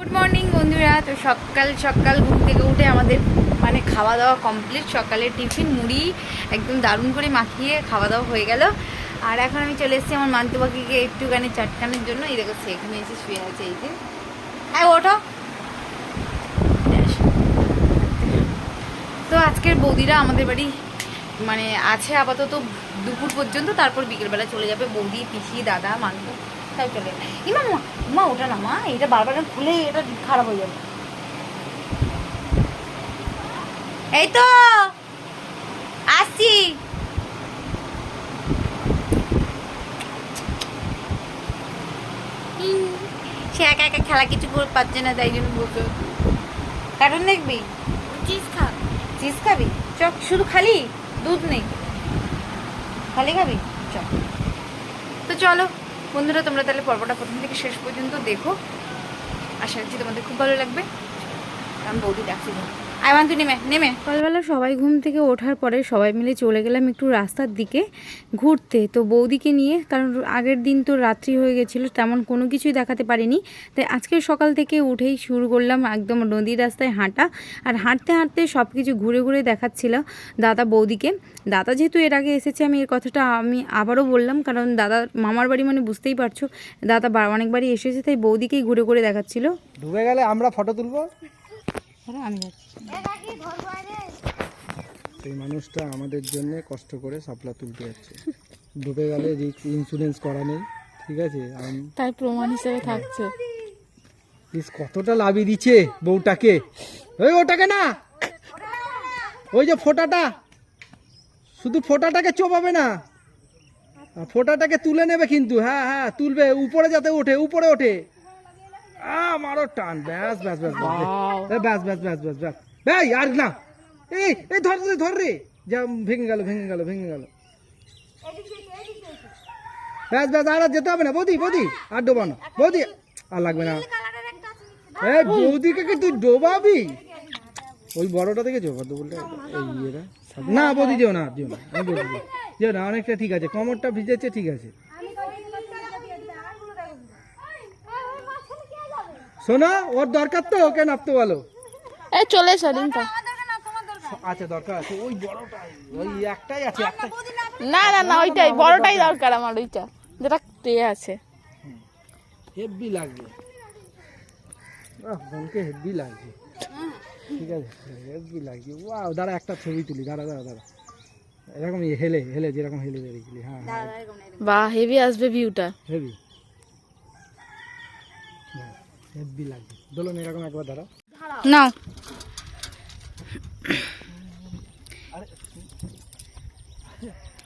Good morning বন্ধুরা। তো সকাল সকাল ঘুম থেকে উঠে আমাদের মানে খাওয়া দাওয়া কমপ্লিট সকালে টিফিন, মুড়ি, একদম দারুণ করে মাখিয়ে খাওয়া দাওয়া হয়ে গেল। আর এখন আমি চলে এসেছি আমার মান্তু একটুখানি চটকানোর জন্য। এই দেখো, সে এখানে এসে শুয়ে আছে, এই যে। হ্যাঁ ওঠো। তো আজকের বৌদিরা আমাদের বাড়ি মানে আছে আপাতত দুপুর পর্যন্ত, তারপর বিকেলবেলা চলে যাবে বৌদি, পিসি, দাদা মান্তু তাই চলে ইমা মা মা ওটা না মা এটা বারবার খুলে এটা খারাপ হয়ে যাবে। এই তো আসছি। সে একা একা খেলা কিছু করে পাচ্ছে না তাই জন্য বলতো কার্টুন দেখবি? চিজ খা। চিজ খাবি? চক শুধু খালি? দুধ নেই। খালি খাবি? চল। তো চলো। বন্ধুরা, তোমরা তাহলে পর্বটা প্রথম থেকে শেষ পর্যন্ত দেখো। আশা করছি তোমাদের খুব ভালো লাগবে। আমি বৌদি ডাকছি। আই ওয়ান নেমে নেমে। সকালবেলা সবাই ঘুম থেকে ওঠার পরে সবাই মিলে চলে গেলাম একটু রাস্তার দিকে ঘুরতে। তো বৌদিকে নিয়ে কারণ আগের দিন তো রাত্রি হয়ে গেছিল তেমন কোনো কিছুই দেখাতে পারিনি। তাই আজকে সকাল থেকে উঠেই শুরু করলাম একদম নদীর রাস্তায় হাঁটা। আর হাঁটতে হাঁটতে সব কিছু ঘুরে ঘুরে দেখাচ্ছিল দাদা বৌদিকে। দাদা যেহেতু এর আগে এসেছে আমি এর কথাটা আমি আবারও বললাম কারণ দাদা মামার বাড়ি মানে বুঝতেই পারছ দাদা অনেকবারই এসেছে তাই বৌদিকেই ঘুরে ঘুরে দেখাচ্ছিল। ডুবে গেলে আমরা ফটো তুলবো? আমি যাচ্ছি। সেই মানুষটা আমাদের জন্য কষ্ট করে সাপলা তুলতে যাচ্ছে। ডুবে গেলে রিস্ক ইন্স্যুরেন্স করা নেই ঠিক আছে? আম- তাই প্রমাণ হিসেবে থাকছে। প্লিজ কতটা লাভি দিচ্ছে বউটাকে? ওই ওটাকে না! ওই যে ফোঁটাটা! শুধু ফোঁটাটাকে চোপাবে না। আর ফোঁটাটাকে তুলে নেবে কিন্তু হ্যাঁ হ্যাঁ তুলবে উপরে যাতে ওঠে উপরে ওঠে। আমারও টান। ব্যাস ব্যাস ব্যাস ব্যাস। ব্যাস ব্যাস ব্যাস ব্যাস ভাই আর না। এই এই ধর রে ধর রে। যা ভেঙে গেল ভেঙে গেল ভেঙে গেল। ব্যাস ব্যাস আর আর যেতে হবে না। বৌদি বৌদি আর বৌদি আর লাগবে না। বৌদিকে কি তুই ডোবাবি? ওই বড়টা এই ইয়েরা না বৌদি যেও না যেও না। যেও না অনেকটা ঠিক আছে। কোমরটা ভিজেছে ঠিক আছে। শোনো ওর দরকার তো ওকে নাপতে বলো। এই চলে এসো রিম্পা আচ্ছা দরকার আছে। ওই বড়টাই ওই একটাই আছে না? না না ওইটাই বড়টাই দরকার। আমার ওইটা যেটা টে আছে। হেভি লাগবে। বোনকে হেভি লাগবে। ঠিক আছে হেভি লাগবে। ওয়াও দাঁড়া একটা ছবি তুলি দাঁড়া দাঁড়া দাঁড়া। এরকম ইয়ে হেলে হেলে যেরকম হেলে বেরিয়েছিলি হ্যাঁ হ্যাঁ বাহ হেভি আসবে ভিউটা হেভি। হেভি লাগবে দোলন এরকম একবার নাও।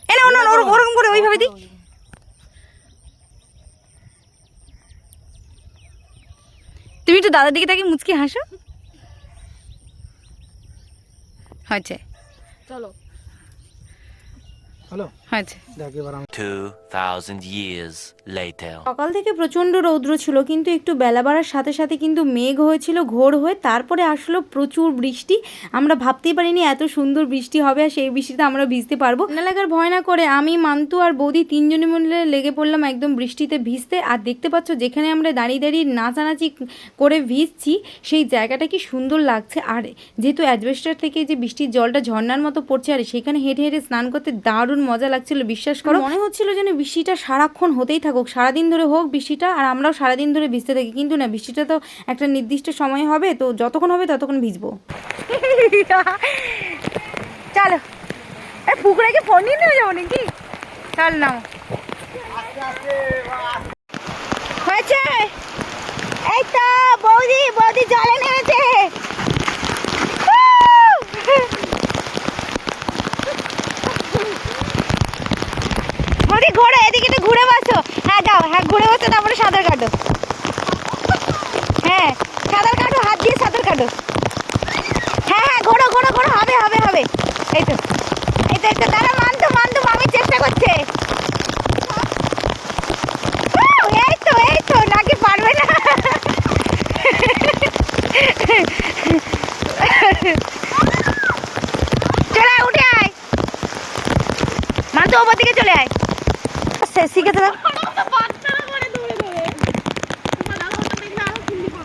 এ না, না, না, ওরকম করে ওইভাবে দি তুমি একটু দাদার দিকে তাকে মুচকি হাসো। হয়েছে। চলো। হ্যালো। হয়েছে। দেখ এবার আমি 2,000 years সকাল থেকে প্রচণ্ড রৌদ্র ছিল কিন্তু একটু বেলা বাড়ার সাথে সাথে কিন্তু মেঘ হয়েছিল ঘোর হয়ে তারপরে আসলো প্রচুর বৃষ্টি। আমরা ভাবতেই পারিনি এত সুন্দর বৃষ্টি হবে আর সেই বৃষ্টিতে আমরা ভিজতে পারব। না লাগার ভয় না করে আমি মান্তু আর বৌদি তিনজনে মিলে লেগে পড়লাম একদম বৃষ্টিতে ভিজতে। আর দেখতে পাচ্ছ যেখানে আমরা দাঁড়িয়ে দাঁড়িয়ে নাচানাচি করে ভিজছি সেই জায়গাটা কি সুন্দর লাগছে। আর যেহেতু অ্যাডভেস্টার থেকে যে বৃষ্টির জলটা ঝর্নার মতো পড়ছে আর সেখানে হেঁটে হেঁটে স্নান করতে দারুণ মজা লাগছিল, বিশ্বাস করো। মনে হচ্ছিল যেন বৃষ্টিটা সারাক্ষণ হতেই থাকুক। সারাদিন ধরে হোক বৃষ্টিটা, আর আমরাও সারাদিন ধরে ভিজতে থাকি। কিন্তু না, বৃষ্টিটা তো একটা নির্দিষ্ট সময় হবে, তো যতক্ষণ হবে ততক্ষণ ভিজবো। চলো। পুকুরে ফোন নিয়ে যাব নাকি? চল নাও। হয়েছে? এই তো, বৌদি বৌদি জলে নেমেছে বৌদি ঘোরো এদিকে একটু ঘুরে বসো হ্যাঁ যাও হ্যাঁ ঘুরে বসো তারপরে সাঁতার কাটো হ্যাঁ সাঁতার কাটো হাত দিয়ে সাঁতার কাটো হ্যাঁ হ্যাঁ ঘোরো ঘোরো ঘোরো হবে হবে হবে এই তো এই তো এই তো দাঁড়া মানতো মানতো মামি চেষ্টা করছে উহ, এই তো এই তো নাকি পারবে না চলে আয় উঠে আয় মানতো ওপর দিকে চলে আয় সে শিখেতে দাও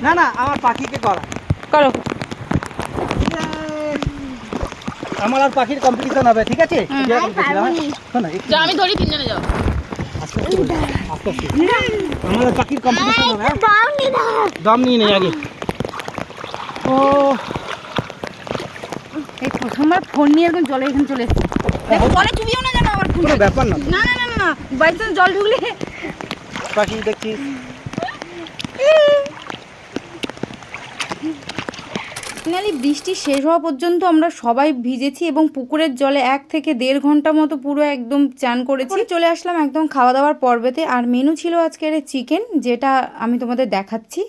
না না আমার পাখিকে করা। করো। আমার আর পাখির কম্পিটিশন হবে ঠিক আছে? হ্যাঁ? আমি ধরি তিনজনে যাও। আমার আর পাখির কম্পিটিশন হবে হ্যাঁ? দম নিয়ে নেই আগে। ও। এই প্রথমবার ফোন নিয়ে একদম জলে এখানে চলে এসেছে। জলে চুবিও না জানো আমার কোনো ব্যাপার না। না না না না, চান্স জল ঢুকলে পাখি দেখছি ফাইনালি বৃষ্টি শেষ হওয়া পর্যন্ত আমরা সবাই ভিজেছি এবং পুকুরের জলে এক থেকে দেড় ঘণ্টা মতো পুরো একদম চান করেছি। চলে আসলাম একদম খাওয়া দাওয়ার পর্বেতে। আর মেনু ছিল আজকের চিকেন যেটা আমি তোমাদের দেখাচ্ছি।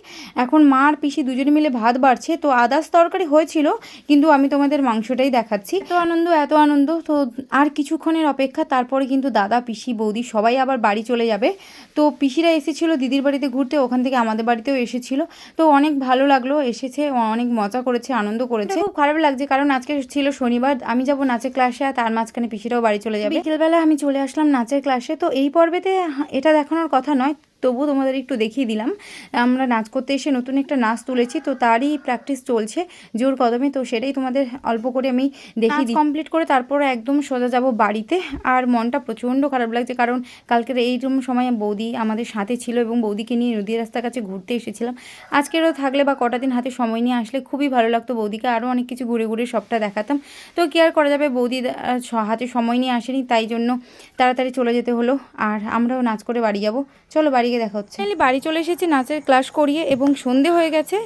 এখন মা আর পিসি দুজনে মিলে ভাত বাড়ছে। তো আদার্স তরকারি হয়েছিল কিন্তু আমি তোমাদের মাংসটাই দেখাচ্ছি। এত আনন্দ এত আনন্দ। তো আর কিছুক্ষণের অপেক্ষা তারপরে কিন্তু দাদা পিসি বৌদি সবাই আবার বাড়ি চলে যাবে। তো পিসিরা এসেছিল দিদির বাড়িতে ঘুরতে ওখান থেকে আমাদের বাড়িতেও এসেছিল। তো অনেক ভালো লাগল এসেছে অনেক মজা করেছে। আনন্দ করেছে। খুব খারাপ লাগছে কারণ আজকে ছিল শনিবার আমি যাব নাচের ক্লাসে আর তার মাঝখানে পিসিরাও বাড়ি চলে যাবে। বিকেলবেলা আমি চলে আসলাম নাচের ক্লাসে তো এই পর্বেতে এটা দেখানোর কথা নয়। তবুও তোমাদের একটু দেখিয়ে দিলাম। আমরা নাচ করতে এসে নতুন একটা নাচ তুলেছি তো তারই প্র্যাকটিস চলছে। জোর কদমে তো সেটাই তোমাদের অল্প করে আমি দেখিয়ে দিই। কমপ্লিট করে তারপরে একদম সোজা যাব বাড়িতে। আর মনটা প্রচণ্ড খারাপ লাগছে কারণ কালকের এইরকম সময় বৌদি আমাদের সাথে ছিল এবং বৌদিকে নিয়ে নদী রাস্তার কাছে ঘুরতে এসেছিলাম। আজকেরও থাকলে বা কটা দিন হাতে সময় নিয়ে আসলে খুবই ভালো লাগতো বৌদিকে। আরও অনেক কিছু ঘুরে ঘুরে সবটা দেখাতাম। তো কি আর করা যাবে বৌদি হাতে সময় নিয়ে আসেনি তাই জন্য তাড়াতাড়ি চলে যেতে হলো। আর আমরাও নাচ করে বাড়ি যাব। চলো বাড়ি গিয়ে দেখা হচ্ছে। বাড়ি চলে এসেছি, নাচের ক্লাস করিয়ে এবং সন্ধে হয়ে গেছে।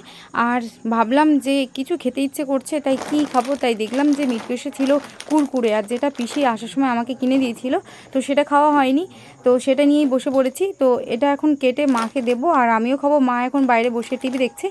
আর ভাবলাম যে কিছু খেতে ইচ্ছে করছে, তাই কি খাব? তাই দেখলাম যে মিটকেশে ছিল কুরকুরে আর যেটা পিসি আসার সময় আমাকে কিনে দিয়েছিল, তো সেটা খাওয়া হয়নি। তো সেটা নিয়েই বসে পড়েছি। তো এটা এখন কেটে মাকে দেবো আর আমিও খাব। মা এখন বাইরে বসে টিভি দেখছে।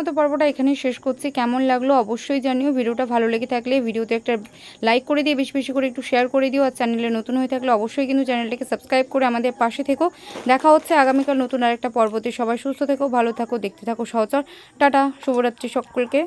মতো পর্বটা এখানেই শেষ করছি। কেমন লাগল অবশ্যই জানিও। ভিডিওটা ভালো লেগে থাকলে ভিডিওতে একটা লাইক করে দিয়ে বেশি বেশি করে একটু শেয়ার করে দিও। আর চ্যানেলে নতুন হয়ে থাকলে অবশ্যই কিন্তু চ্যানেলটাকে সাবস্ক্রাইব করে আমাদের পাশে থেকো। দেখা হচ্ছে আগামীকাল নতুন আরেকটা পর্বতে। সবাই সুস্থ থেকো, ভালো থাকো, দেখতে থাকো সহচর। টাটা, শুভরাত্রি সকলকে।